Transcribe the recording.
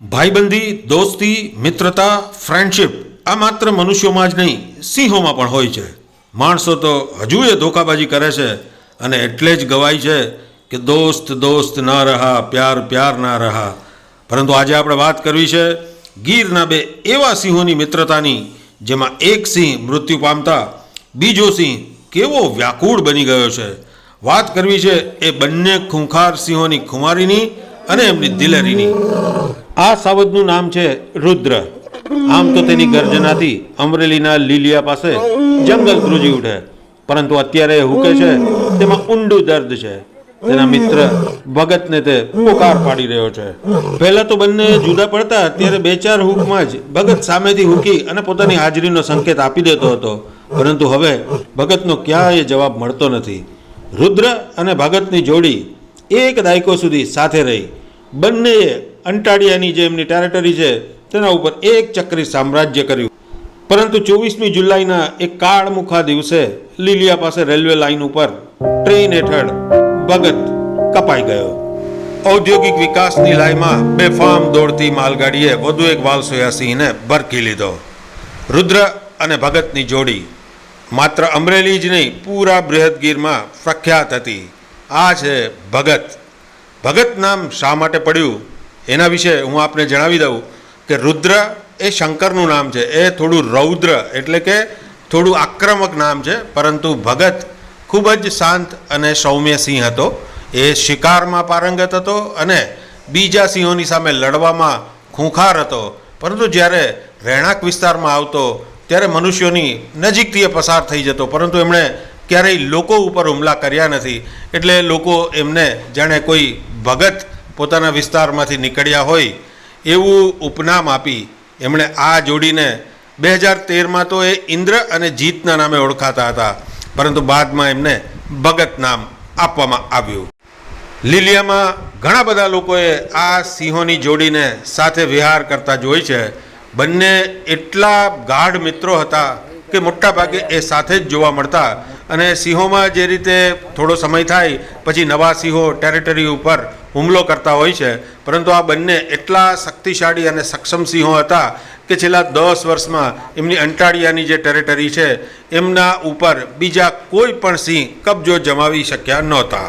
ભાઈબંધી, દોસ્તી, મિત્રતા ફ્રેન્ડશિપ આ માત્ર મનુષ્યોમાં જ નહીં, સિંહોમાં પણ હોય છે. માણસો તો હજુ એ ધોકાબાજી કરે છે અને એટલે જ ગવાય છે કે દોસ્ત દોસ્ત ના રહા, પ્યાર પ્યાર ના રહા. પરંતુ આજે આપણે વાત કરવી છે ગીરના બે એવા સિંહોની મિત્રતાની, જેમાં એક સિંહ મૃત્યુ પામતા, બીજો સિંહ કેવો વ્યાકુળ બની ગયો છે. વાત કરવી છે એ બંને ખૂંખાર સિંહોની ખુમારીની અને એમની દિલેરીની. આ સાવજનું નામ છે રુદ્ર. આમ તો તેની ગર્જનાથી અમરેલીના લીલિયા પાસે જંગલ ધ્રુજી ઉઠે. પરંતુ અત્યારે હુકે છે, તેમાં ઊંડું દર્દ છે. તેના મિત્ર ભગતને તે પોકાર પાડી રહ્યો છે. પહેલા તો બંને જુદા પડતા ત્યારે બે ચાર હુકમાં જ ભગત સામેથી હુકી અને પોતાની હાજરીનો સંકેત આપી દેતો હતો. પરંતુ હવે ભગતનો ક્યાંય જવાબ મળતો નથી. રુદ્ર અને ભગતની જોડી એક દાયકો સુધી સાથે રહી. બંનેએ અંટાડિયાની જે એમની ટેરેટરી છે, તેના ઉપર એક ચક્રી સામ્રાજ્ય કર્યું. પરંતુ ચોવીસમી જુલાઈના એક કાળમુખા દિવસે લીલિયા પાસે રેલવે લાઇન ઉપર ટ્રેન હેઠળ ભગત કપાઈ ગયો. ઔદ્યોગિક વિકાસની લાઈમાં બેફામ દોડતી માલગાડીએ વધુ એક વાલસોયા સિંહને ભરકી લીધો. રુદ્ર અને ભગતની જોડી માત્ર અમરેલી જ નહીં, પૂરા બૃહદગીરમાં પ્રખ્યાત હતી. આ છે ભગત ભગત નામ શા માટે પડ્યું? એના વિશે હું આપને જણાવી દઉં કે રુદ્ર એ શંકરનું નામ છે. એ થોડું રૌદ્ર એટલે કે થોડું આક્રમક નામ છે. પરંતુ ભગત ખૂબ જ શાંત અને સૌમ્ય સિંહ હતો. એ શિકારમાં પારંગત હતો અને બીજા સિંહોની સામે લડવામાં ખૂંખાર હતો. પરંતુ જ્યારે રહેણાંક વિસ્તારમાં આવતો, ત્યારે મનુષ્યોની નજીકથી એ પસાર થઈ જતો. પરંતુ એમણે ક્યારેય લોકો ઉપર હુમલા કર્યા નથી. એટલે લોકો એમને જાણે કોઈ ભગત પોતાના વિસ્તારમાંથી નીકળ્યા હોય એવું ઉપનામ આપી એમણે આ જોડીને બે હજાર તેરમાં તો એ ઇન્દ્ર અને જીતના નામે ઓળખાતા હતા. પરંતુ બાદમાં એમને ભગત નામ આપવામાં આવ્યું. લીલિયામાં ઘણા બધા લોકોએ આ સિંહોની જોડીને સાથે વિહાર કરતા જોઈ છે. બંને એટલા ગાઢ મિત્રો હતા કે મોટાભાગે એ સાથે જ જોવા મળતા અને સિંહોમાં જે રીતે થોડો સમય થાય, પછી નવા સિંહો ટેરેટરી ઉપર હુમલો કરતા હોય છે. પરંતુ આ બંને એટલા શક્તિશાળી અને સક્ષમ સિંહો હતા કે છેલ્લા દસ વર્ષમાં એમની અંટાળિયાની જે ટેરેટરી છે, એમના ઉપર બીજા કોઈ પણ સિંહ કબજો જમાવી શક્યા નહોતા.